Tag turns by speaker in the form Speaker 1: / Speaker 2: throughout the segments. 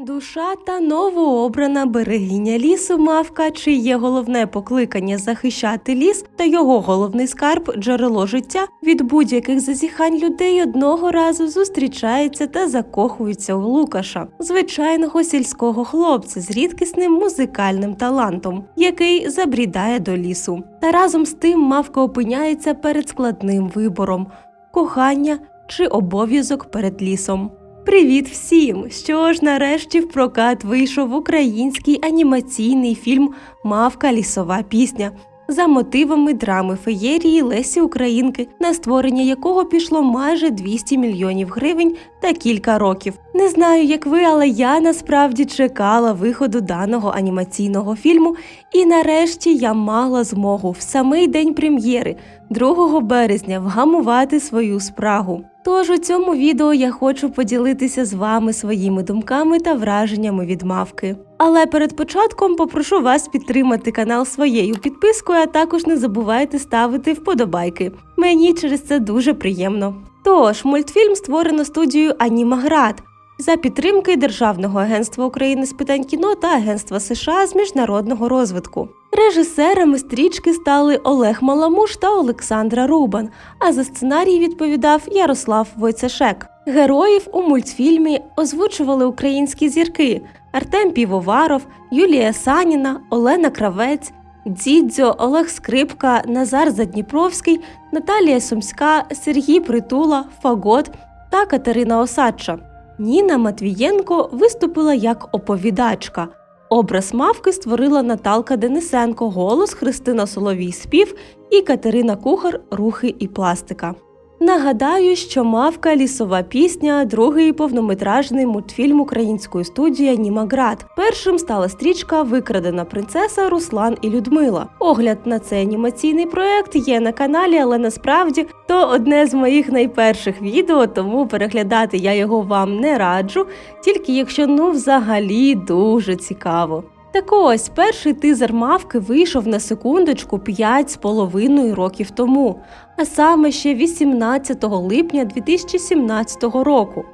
Speaker 1: Душа та новообрана берегиня лісу мавка, чиє головне покликання захищати ліс та його головний скарб джерело життя від будь-яких зазіхань людей одного разу зустрічається та закохується у Лукаша, звичайного сільського хлопця з рідкісним музикальним талантом, який забрідає до лісу. Та разом з тим мавка опиняється перед складним вибором кохання чи обов'язок перед лісом. Привіт всім! Що ж нарешті в прокат вийшов український анімаційний фільм Мавка лісова пісня за мотивами драми феєрії Лесі Українки, на створення якого пішло майже 200 мільйонів гривень та кілька років. Не знаю, як ви, але я насправді чекала виходу даного анімаційного фільму, і нарешті я мала змогу в самий день прем'єри, 2 березня, вгамувати свою спрагу. Тож у цьому відео я хочу поділитися з вами своїми думками та враженнями від мавки. Але перед початком попрошу вас підтримати канал своєю підпискою, а також не забувайте ставити вподобайки. Мені через це дуже приємно. Тож, мультфільм створено студією Анімаград за підтримки Державного агентства України з питань кіно та Агентства США з міжнародного розвитку. Режисерами стрічки стали Олег Маламуш та Олександра Рубан, а за сценарій відповідав Ярослав Войцешек. Героїв у мультфільмі озвучували українські зірки Артем Півоваров, Юлія Саніна, Олена Кравець, Дзідзьо, Олег Скрипка, Назар Задніпровський, Наталія Сумська, Сергій Притула, Фагот та Катерина Осадча. Ніна Матвієнко виступила як оповідачка. Образ мавки створила Наталка Денисенко, голос Христина Соловій спів і Катерина Кухар рухи і пластика. Нагадаю, що мавка лісова пісня, другий повнометражний мультфільм української студії Анімаград. Першим стала стрічка Викрадена принцеса Руслан і Людмила. Огляд на цей анімаційний проект є на каналі, але насправді то одне з моїх найперших відео, тому переглядати я його вам не раджу, тільки якщо ну взагалі дуже цікаво. Так ось перший тизер мавки вийшов на секундочку 5 з половиною років тому, а саме ще 18 липня 2017 року.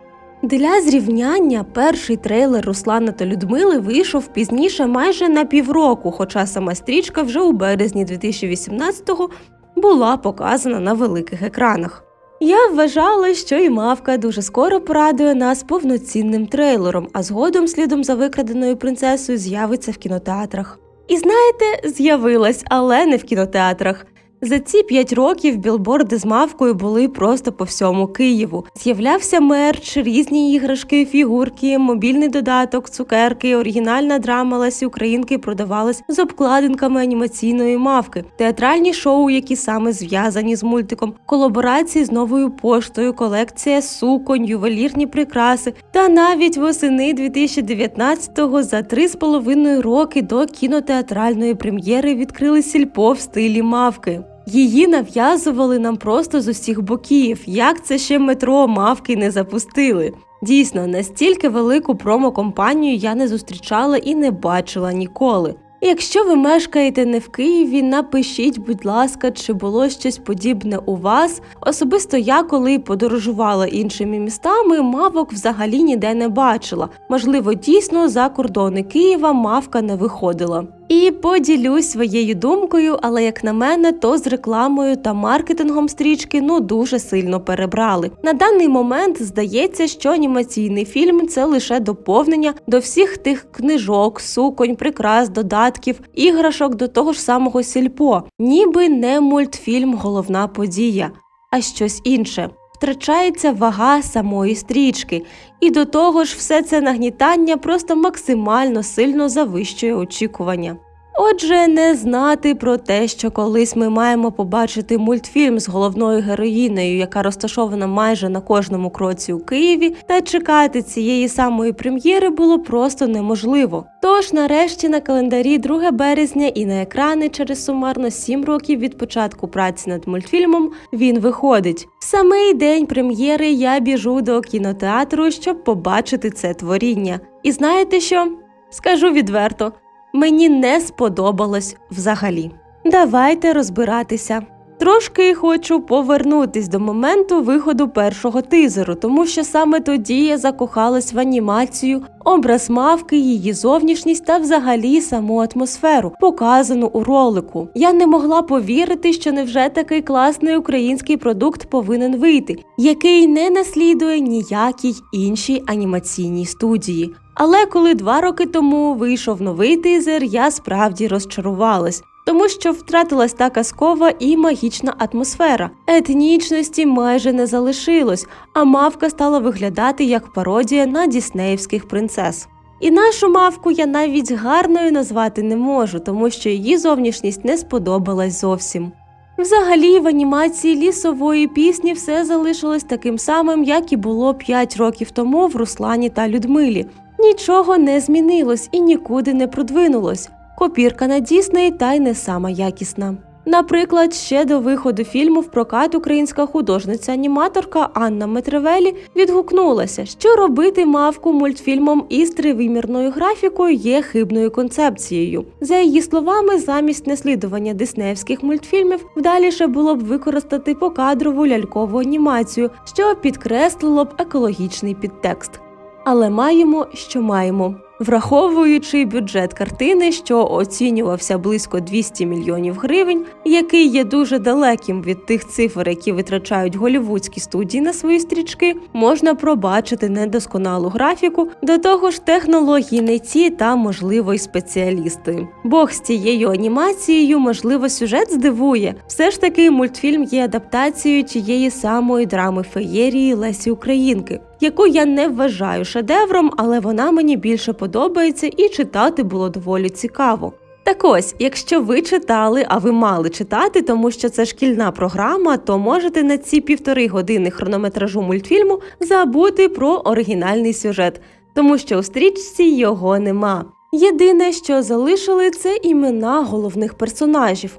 Speaker 1: Для зрівняння перший трейлер Руслана та Людмили вийшов пізніше майже на півроку, хоча сама стрічка вже у березні 2018-го була показана на великих екранах. Я вважала, що і мавка дуже скоро порадує нас повноцінним трейлером, а згодом, слідом за викраденою принцесою, з'явиться в кінотеатрах. І знаєте, з'явилась, але не в кінотеатрах. За ці п'ять років білборди з мавкою були просто по всьому Києву. З'являвся мерч, різні іграшки, фігурки, мобільний додаток, цукерки, оригінальна драма Лесі Українки продавалась з обкладинками анімаційної мавки, театральні шоу, які саме зв'язані з мультиком, колаборації з новою поштою, колекція суконь, ювелірні прикраси. Та навіть восени 2019-го за три з половиною роки до кінотеатральної прем'єри відкрили сільпо в стилі мавки. Її нав'язували нам просто з усіх боків, як це ще метро мавки не запустили. Дійсно, настільки велику промо-компанію я не зустрічала і не бачила ніколи. Якщо ви мешкаєте не в Києві, напишіть, будь ласка, чи було щось подібне у вас. Особисто я, коли подорожувала іншими містами, мавок взагалі ніде не бачила. Можливо, дійсно за кордони Києва мавка не виходила. І поділюсь своєю думкою, але як на мене, то з рекламою та маркетингом стрічки ну дуже сильно перебрали. На даний момент здається, що анімаційний фільм це лише доповнення до всіх тих книжок, суконь, прикрас, додатків, іграшок до того ж самого сільпо, ніби не мультфільм головна подія, а щось інше. Втрачається вага самої стрічки, і до того ж, все це нагнітання просто максимально сильно завищує очікування. Отже, не знати про те, що колись ми маємо побачити мультфільм з головною героїнею, яка розташована майже на кожному кроці у Києві, та чекати цієї самої прем'єри було просто неможливо. Тож, нарешті, на календарі 2 березня і на екрани через сумарно 7 років від початку праці над мультфільмом він виходить. В самий день прем'єри я біжу до кінотеатру, щоб побачити це творіння. І знаєте що? Скажу відверто мені не сподобалось взагалі. Давайте розбиратися. Трошки хочу повернутись до моменту виходу першого тизеру, тому що саме тоді я закохалась в анімацію, образ мавки, її зовнішність та взагалі саму атмосферу, показану у ролику. Я не могла повірити, що невже такий класний український продукт повинен вийти, який не наслідує ніякій іншій анімаційній студії. Але коли два роки тому вийшов новий тизер, я справді розчарувалась. Тому що втратилась та казкова і магічна атмосфера. Етнічності майже не залишилось, а мавка стала виглядати як пародія на діснеївських принцес. І нашу мавку я навіть гарною назвати не можу, тому що її зовнішність не сподобалась зовсім. Взагалі, в анімації лісової пісні все залишилось таким самим, як і було 5 років тому в Руслані та Людмилі. Нічого не змінилось і нікуди не продвинулось. Копірка на Дісней та й не сама якісна. Наприклад, ще до виходу фільму в прокат українська художниця-аніматорка Анна Метревелі відгукнулася, що робити мавку мультфільмом із тривимірною графікою є хибною концепцією. За її словами, замість наслідування диснеївських мультфільмів вдаліше було б використати покадрову лялькову анімацію, що підкреслило б екологічний підтекст. Але маємо, що маємо. Враховуючи бюджет картини, що оцінювався близько 200 мільйонів гривень, який є дуже далеким від тих цифр, які витрачають голівудські студії на свої стрічки, можна пробачити недосконалу графіку, до того ж технології не ті та, можливо, й спеціалісти. Бог з цією анімацією, можливо, сюжет здивує. Все ж таки, мультфільм є адаптацією тієї самої драми феєрії Лесі Українки яку я не вважаю шедевром, але вона мені більше подобається і читати було доволі цікаво. Так ось, якщо ви читали, а ви мали читати, тому що це шкільна програма, то можете на ці півтори години хронометражу мультфільму забути про оригінальний сюжет, тому що у стрічці його нема. Єдине, що залишили, це імена головних персонажів.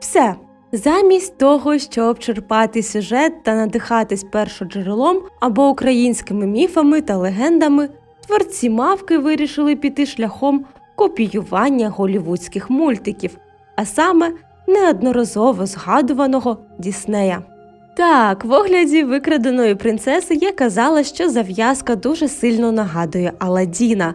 Speaker 1: Все. Замість того, щоб черпати сюжет та надихатись першоджерелом або українськими міфами та легендами, творці мавки вирішили піти шляхом копіювання голівудських мультиків, а саме неодноразово згадуваного Діснея. Так, в огляді викраденої принцеси я казала, що зав'язка дуже сильно нагадує Аладдіна.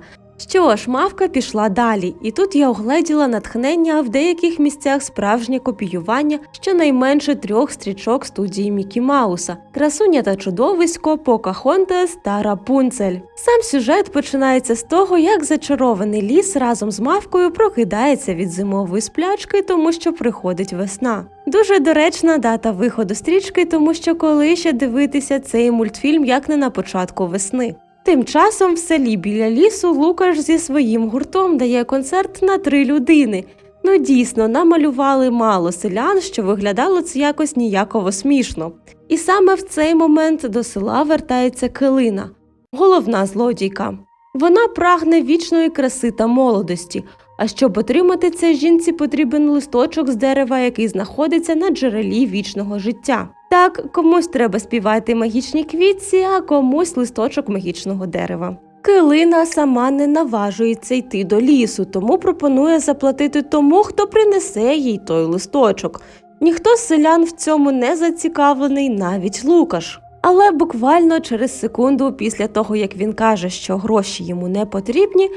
Speaker 1: Що ж, мавка пішла далі, і тут я огледіла натхнення, а в деяких місцях справжнє копіювання щонайменше трьох стрічок студії Мікі Мауса: Красуня та чудовисько, Покахонтес та Рапунцель. Сам сюжет починається з того, як зачарований ліс разом з мавкою прокидається від зимової сплячки, тому що приходить весна. Дуже доречна дата виходу стрічки, тому що коли ще дивитися цей мультфільм як не на початку весни. Тим часом в селі біля лісу Лукаш зі своїм гуртом дає концерт на три людини. Ну дійсно, намалювали мало селян, що виглядало це якось ніяково смішно. І саме в цей момент до села вертається Килина, головна злодійка. Вона прагне вічної краси та молодості. А щоб отримати це, жінці потрібен листочок з дерева, який знаходиться на джерелі вічного життя. Так, комусь треба співати магічні квітці, а комусь листочок магічного дерева. Килина сама не наважується йти до лісу, тому пропонує заплатити тому, хто принесе їй той листочок. Ніхто з селян в цьому не зацікавлений, навіть Лукаш. Але буквально через секунду після того, як він каже, що гроші йому не потрібні,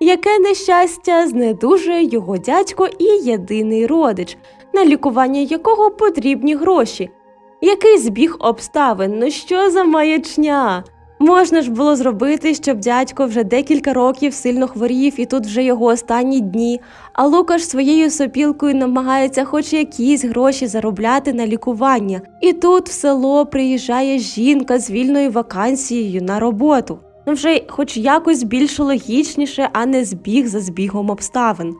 Speaker 1: яке нещастя знедужує його дядько і єдиний родич, на лікування якого потрібні гроші. Який збіг обставин? Ну що за маячня? Можна ж було зробити, щоб дядько вже декілька років сильно хворів, і тут вже його останні дні. А Лукаш своєю сопілкою намагається хоч якісь гроші заробляти на лікування. І тут в село приїжджає жінка з вільною вакансією на роботу. Ну вже хоч якось більш логічніше, а не збіг за збігом обставин.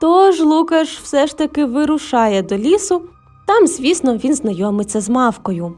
Speaker 1: Тож Лукаш все ж таки вирушає до лісу. Там, звісно, він знайомиться з мавкою.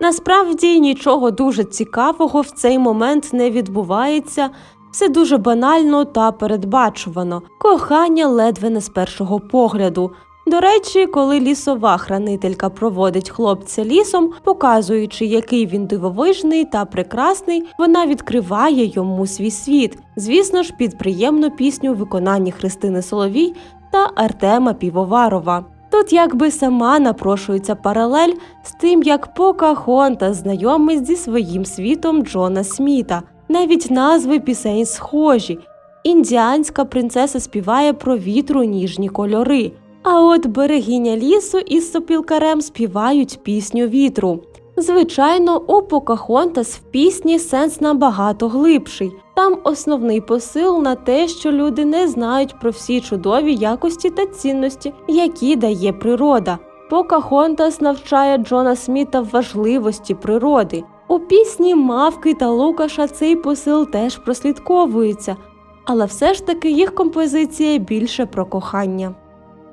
Speaker 1: Насправді нічого дуже цікавого в цей момент не відбувається, все дуже банально та передбачувано, кохання ледве не з першого погляду. До речі, коли лісова хранителька проводить хлопця лісом, показуючи, який він дивовижний та прекрасний, вона відкриває йому свій світ, звісно ж, під приємну пісню в виконанні Христини Соловій та Артема Півоварова. Тут якби сама напрошується паралель з тим, як Покахонта знайомить зі своїм світом Джона Сміта. Навіть назви пісень схожі. Індіанська принцеса співає про вітру ніжні кольори. А от берегиня лісу із сопілкарем співають пісню вітру. Звичайно, у Покахонтас в пісні сенс набагато глибший. Там основний посил на те, що люди не знають про всі чудові якості та цінності, які дає природа. Покахонтас навчає Джона Сміта важливості природи. У пісні Мавки та Лукаша цей посил теж прослідковується, але все ж таки їх композиція більше про кохання.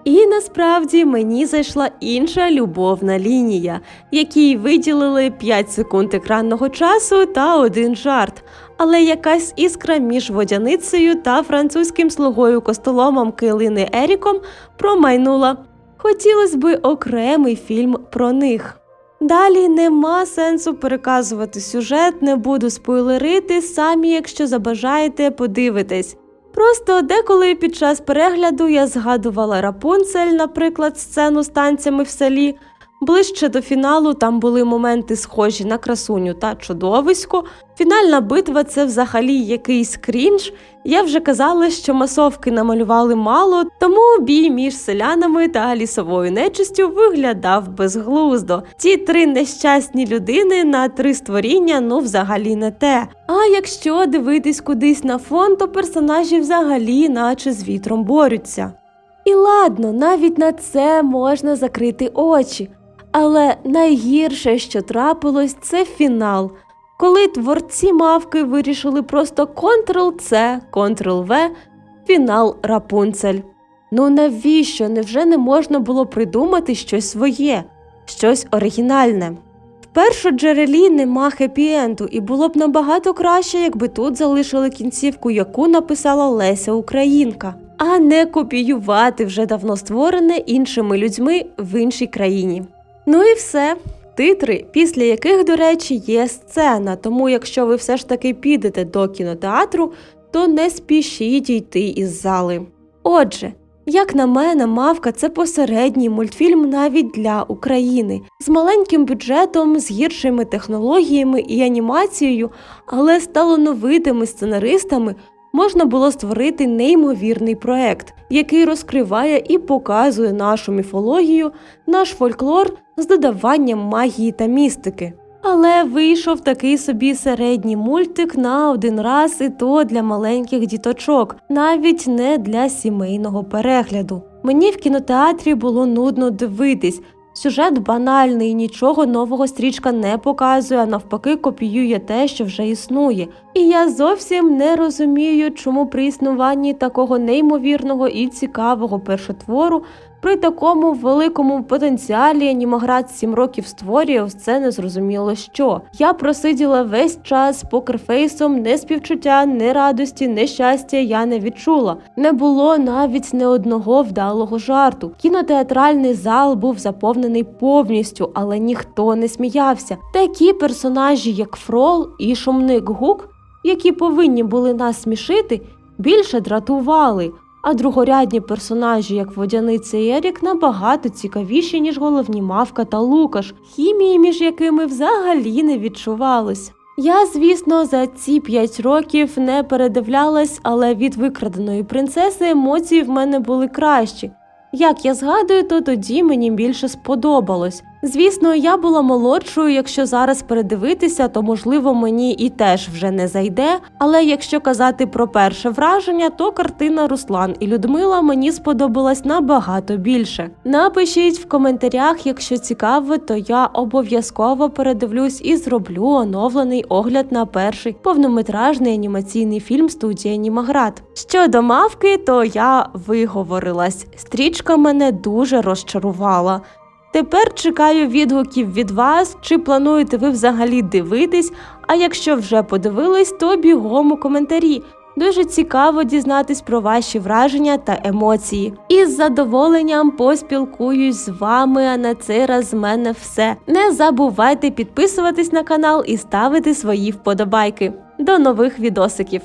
Speaker 1: І насправді мені зайшла інша любовна лінія, якій виділили 5 секунд екранного часу та один жарт. Але якась іскра між водяницею та французьким слугою костоломом Килини Еріком промайнула. Хотілося би окремий фільм про них. Далі нема сенсу переказувати сюжет, не буду спойлерити, самі, якщо забажаєте, подивитесь. Просто деколи під час перегляду я згадувала Рапунцель, наприклад, сцену з танцями в селі. Ближче до фіналу там були моменти схожі на красуню та чудовисько. Фінальна битва це взагалі якийсь крінж. Я вже казала, що масовки намалювали мало, тому бій між селянами та лісовою нечистю виглядав безглуздо. Ті три нещасні людини на три створіння ну взагалі не те. А якщо дивитись кудись на фон, то персонажі взагалі наче з вітром борються. І ладно, навіть на це можна закрити очі. Але найгірше, що трапилось, це фінал, коли творці мавки вирішили просто Ctrl-C, Ctrl-V, фінал Рапунцель. Ну навіщо? Невже не можна було придумати щось своє, щось оригінальне? В першоджерелі нема хеппі-енду, і було б набагато краще, якби тут залишили кінцівку, яку написала Леся Українка, а не копіювати вже давно створене іншими людьми в іншій країні. Ну і все. Титри, після яких, до речі, є сцена. Тому, якщо ви все ж таки підете до кінотеатру, то не спішіть йти із зали. Отже, як на мене, мавка це посередній мультфільм навіть для України з маленьким бюджетом, з гіршими технологіями і анімацією, але з талановитими сценаристами можна було створити неймовірний проект, який розкриває і показує нашу міфологію, наш фольклор з додаванням магії та містики. Але вийшов такий собі середній мультик на один раз, і то для маленьких діточок, навіть не для сімейного перегляду. Мені в кінотеатрі було нудно дивитись. Сюжет банальний, нічого нового стрічка не показує, а навпаки, копіює те, що вже існує. І я зовсім не розумію, чому при існуванні такого неймовірного і цікавого першотвору, при такому великому потенціалі анімоград 7 років створює це незрозуміло що. Я просиділа весь час покерфейсом, не співчуття, не радості, не щастя я не відчула. Не було навіть не одного вдалого жарту. Кінотеатральний зал був заповнений повністю, але ніхто не сміявся. Такі персонажі, як Фрол і шумник Гук, які повинні були нас смішити, більше дратували. А другорядні персонажі, як водяниця і Ерік, набагато цікавіші, ніж головні Мавка та Лукаш, хімії між якими взагалі не відчувалось. Я, звісно, за ці п'ять років не передивлялась, але від викраденої принцеси емоції в мене були кращі. Як я згадую, то тоді мені більше сподобалось. Звісно, я була молодшою, якщо зараз передивитися, то можливо мені і теж вже не зайде. Але якщо казати про перше враження, то картина Руслан і Людмила мені сподобалась набагато більше. Напишіть в коментарях, якщо цікаво, то я обов'язково передивлюсь і зроблю оновлений огляд на перший повнометражний анімаційний фільм студії Анімаград. Щодо мавки, то я виговорилась. Стрічка мене дуже розчарувала. Тепер чекаю відгуків від вас, чи плануєте ви взагалі дивитись. А якщо вже подивились, то бігом у коментарі. Дуже цікаво дізнатись про ваші враження та емоції. І з задоволенням поспілкуюсь з вами. А на цей раз з мене все. Не забувайте підписуватись на канал і ставити свої вподобайки. До нових відосиків!